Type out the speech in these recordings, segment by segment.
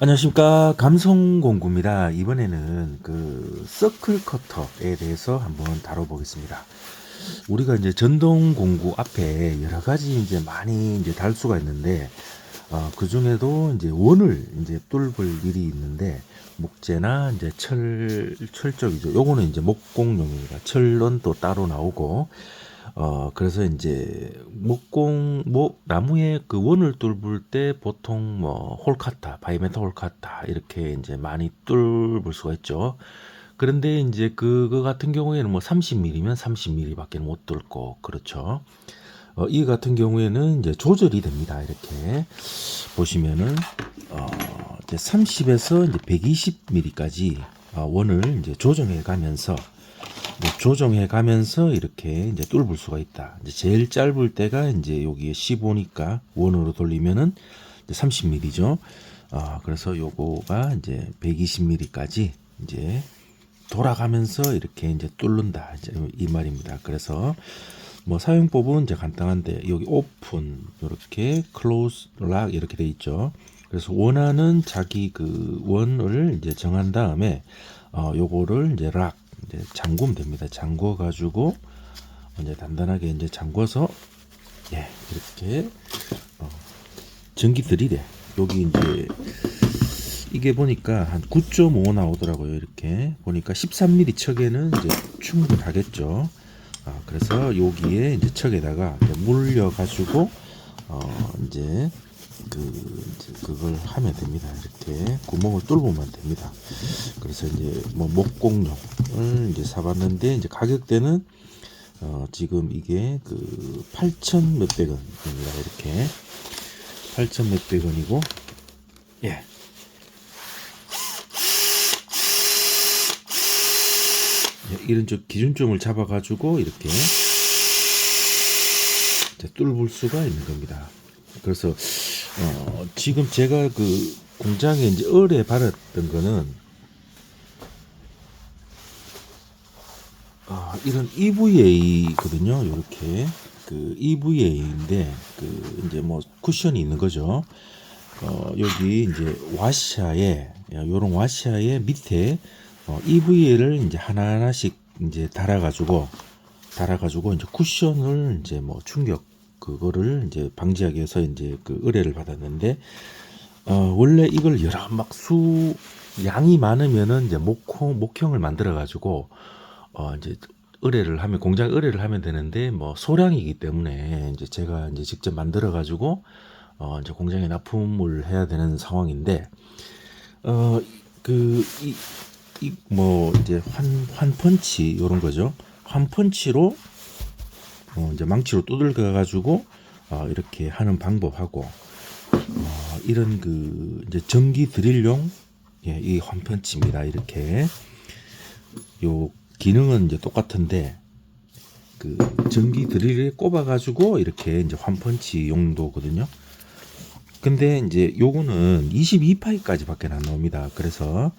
안녕하십니까. 감성공구입니다. 이번에는 그 서클 커터에 대해서 한번 다뤄보겠습니다. 우리가 이제 전동 공구 앞에 여러 가지 이제 많이 이제 달 수가 있는데 어, 그 중에도 이제 원을 이제 뚫을 일이 있는데 목재나 이제 철 철쪽이죠. 요거는 이제 목공용입니다. 철은 또 따로 나오고 어 그래서 이제 목공 목 나무에 그 원을 뚫을 때 보통 뭐 홀카타, 바이메타 홀카타 이렇게 이제 많이 뚫을 수가 있죠. 그런데 이제 그거 같은 경우에는 뭐 30mm면 30mm밖에 못 뚫고 그렇죠. 어, 이 같은 경우에는 이제 조절이 됩니다. 이렇게 보시면은 어, 이제 30에서 이제 120mm까지 어, 원을 이제 조정해 가면서 뭐 조정해 가면서 이렇게 이제 뚫을 수가 있다. 이제 제일 짧을 때가 이제 여기에 15니까 원으로 돌리면은 이제 30mm죠. 아, 그래서 요거가 이제 120mm까지 이제 돌아가면서 이렇게 이제 뚫는다. 이제 이 말입니다. 그래서 뭐 사용법은 이제 간단한데 여기 오픈 이렇게 클로즈 락 이렇게 돼 있죠. 그래서 원하는 자기 그 원을 이제 정한 다음에 어 요거를 이제 락 이제 잠그면 됩니다. 잠궈 가지고 이제 단단하게 이제 잠궈서 예 이렇게 어, 전기 드릴에 여기 이제 이게 보니까 한 9.5 나오더라고요. 이렇게 보니까 13mm 척에는 이제 충분하겠죠. 아, 그래서 여기에 이제 척에다가 이제 물려 가지고 어 이제 그 그걸 하면 됩니다. 이렇게 구멍을 뚫으면 됩니다. 그래서 이제 뭐 목공용을 이제 사봤는데 이제 가격대는 어 지금 이게 그 8천 몇백 원입니다. 이렇게 8천 몇백 원이고 예. 예, 이런 저 기준점을 잡아가지고 이렇게 뚫을 수가 있는 겁니다. 그래서 어, 지금 제가 그 공장에 이제 얼에 바랐던 거는 아, 이런 EVA거든요. 이렇게 그 EVA인데 그 이제 뭐 쿠션이 있는 거죠. 어, 여기 이제 와샤에 요런 와샤의 밑에 어, EVA를 이제 하나하나씩 이제 달아가지고 달아가지고 이제 쿠션을 이제 뭐 충격 그거를 이제 방지하기 위해서 이제 그 의뢰를 받았는데 어 원래 이걸 여러 막 수 양이 많으면은 이제 목형 목형을 만들어 가지고 어 이제 의뢰를 하면 공장 의뢰를 하면 되는데 뭐 소량이기 때문에 이제 제가 이제 직접 만들어 가지고 어 이제 공장에 납품을 해야 되는 상황인데 어그이 이뭐 이제 환 환펀치 요런 거죠. 환펀치로 어, 이제 망치로 두들겨 가지고 어, 이렇게 하는 방법하고 어, 이런 그 이제 전기 드릴용 예, 이 환펀치입니다. 이렇게 요 기능은 이제 똑같은데 그 전기 드릴에 꼽아 가지고 이렇게 이제 환펀치 용도거든요. 근데 이제 요거는 22파이까지 밖에 안 나옵니다. 그래서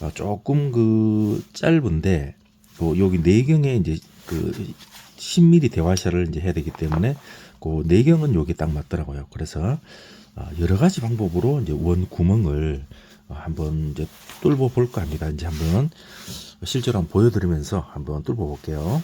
어, 조금 그 짧은데 요 여기 내경에 이제 그 10mm 대화샤를 이제 해야 되기 때문에 그 내경은 요게 딱 맞더라고요. 그래서 어, 여러 가지 방법으로 이제 원 구멍을 어, 한번 이제 뚫어 볼까 합니다. 이제 한번 실제로 한번 보여드리면서 한번 뚫어 볼게요.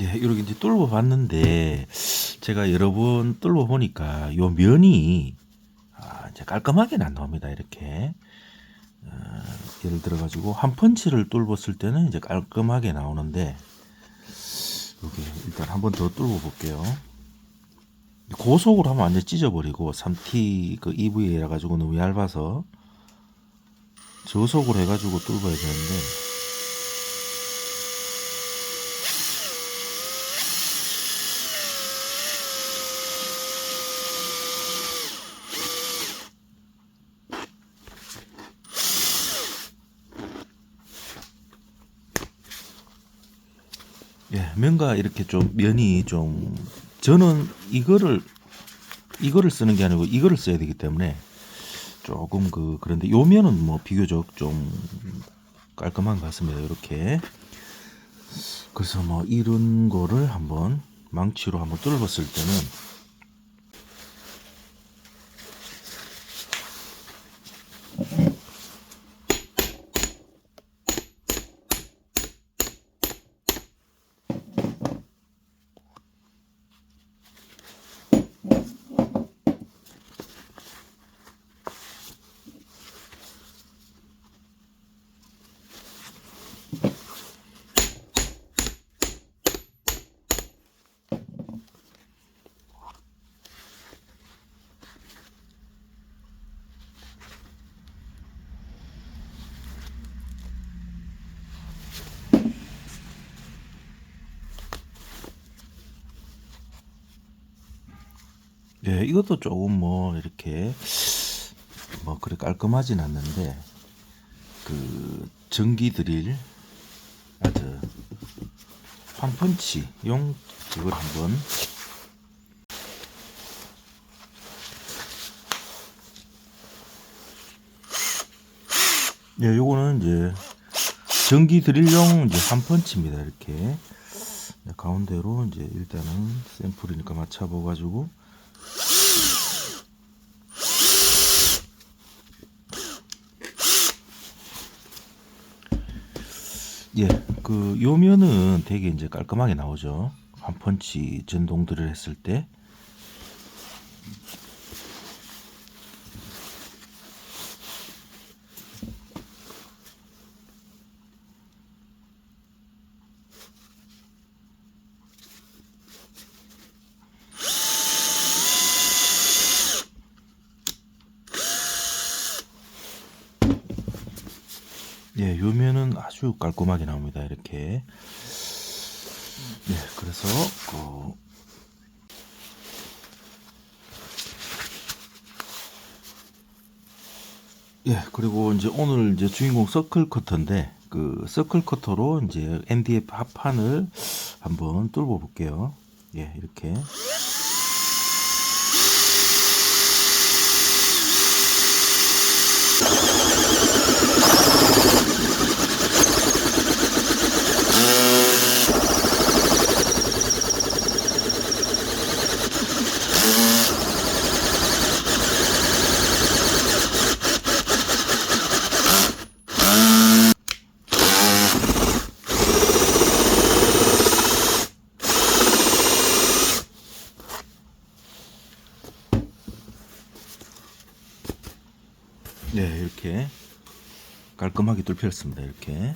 예, 이렇게 이제 뚫어 봤는데 제가 여러 번 뚫어 보니까 요 면이 아, 이제 깔끔하게는 안 나옵니다. 이렇게 어, 예를 들어 가지고 한 펀치를 뚫었을 때는 이제 깔끔하게 나오는데 여기 일단 한 번 더 뚫어 볼게요. 고속으로 하면 완전 찢어버리고 3T 그 EV라 가지고 너무 얇아서 저속으로 해가지고 뚫어야 되는데 뭔가 이렇게 좀 면이 좀 저는 이거를 이거를 쓰는 게 아니고 이거를 써야 되기 때문에 조금 그 그런데 요 면은 뭐 비교적 좀 깔끔한 것 같습니다. 이렇게 그래서 뭐 이런 거를 한번 망치로 한번 뚫어봤을 때는 예, 이것도 조금 뭐 이렇게 뭐 그래 깔끔하진 않는데 그 전기 드릴 아주 환펀치용 이걸 한번 예, 요거는 이제 전기 드릴용 이제 환펀치입니다. 이렇게 네, 가운데로 이제 일단은 샘플이니까 맞춰보 가지고 예, 그 요면은 되게 이제 깔끔하게 나오죠. 한 펀치 전동들을 했을 때. 예, 요면은 아주 깔끔하게 나옵니다. 이렇게. 예, 그래서 그 예, 그리고 이제 오늘 이제 주인공 서클 커터인데 그 서클 커터로 이제 MDF 합판을 한번 뚫어 볼게요. 예, 이렇게. 네, 이렇게 깔끔하게 뚫혔습니다. 이렇게.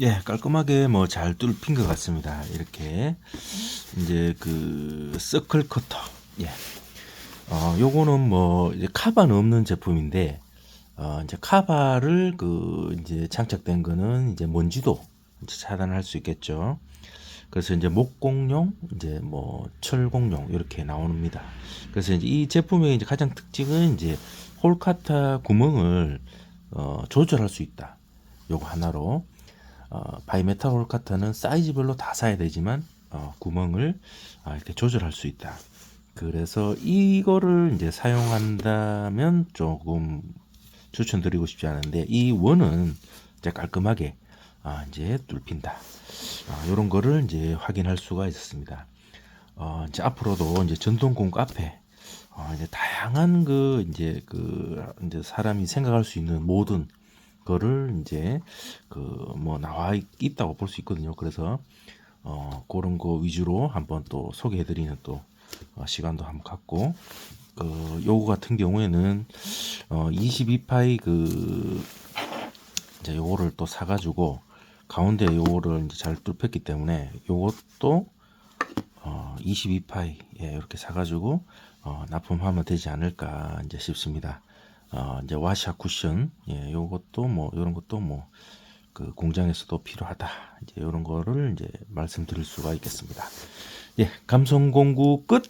예, 깔끔하게 뭐 잘 뚫힌 것 같습니다. 이렇게 이제 그 서클 커터. 예. 어, 요거는 뭐 이제 카바는 없는 제품인데 어, 이제 카바를 그 이제 장착된 거는 이제 먼지도 이제 차단할 수 있겠죠. 그래서 이제 목공용, 이제 뭐 철공용 이렇게 나옵니다. 그래서 이제 이 제품의 이제 가장 특징은 이제 홀카타 구멍을 어, 조절할 수 있다. 요거 하나로 어, 바이메탈 홀카타는 사이즈별로 다 사야 되지만 어, 구멍을 아, 이렇게 조절할 수 있다. 그래서 이거를 이제 사용한다면 조금 추천드리고 싶지 않은데 이 원은 이제 깔끔하게 아, 이제 뚫힌다. 아, 이런 거를 이제 확인할 수가 있었습니다. 어, 이제 앞으로도 이제 전동공 앞에 어, 이제 다양한 그 이제 그 이제 사람이 생각할 수 있는 모든 거를 이제 그 뭐 나와 있- 있다고 볼 수 있거든요. 그래서 어 그런 거 위주로 한번 또 소개해드리는 또 어, 시간도 한번 갖고 그 요거 같은 경우에는 어 22파이 그 이제 요거를 또 사가지고 가운데 요거를 이제 잘 뚫혔기 때문에 요것도 어 22파이 예, 이렇게 사가지고 어, 납품하면 되지 않을까 이제 싶습니다. 어, 이제 와샤 쿠션 예, 요것도 뭐 이런 것도 뭐 그 공장에서도 필요하다. 이제 이런 거를 이제 말씀드릴 수가 있겠습니다. 예, 감성 공구 끝.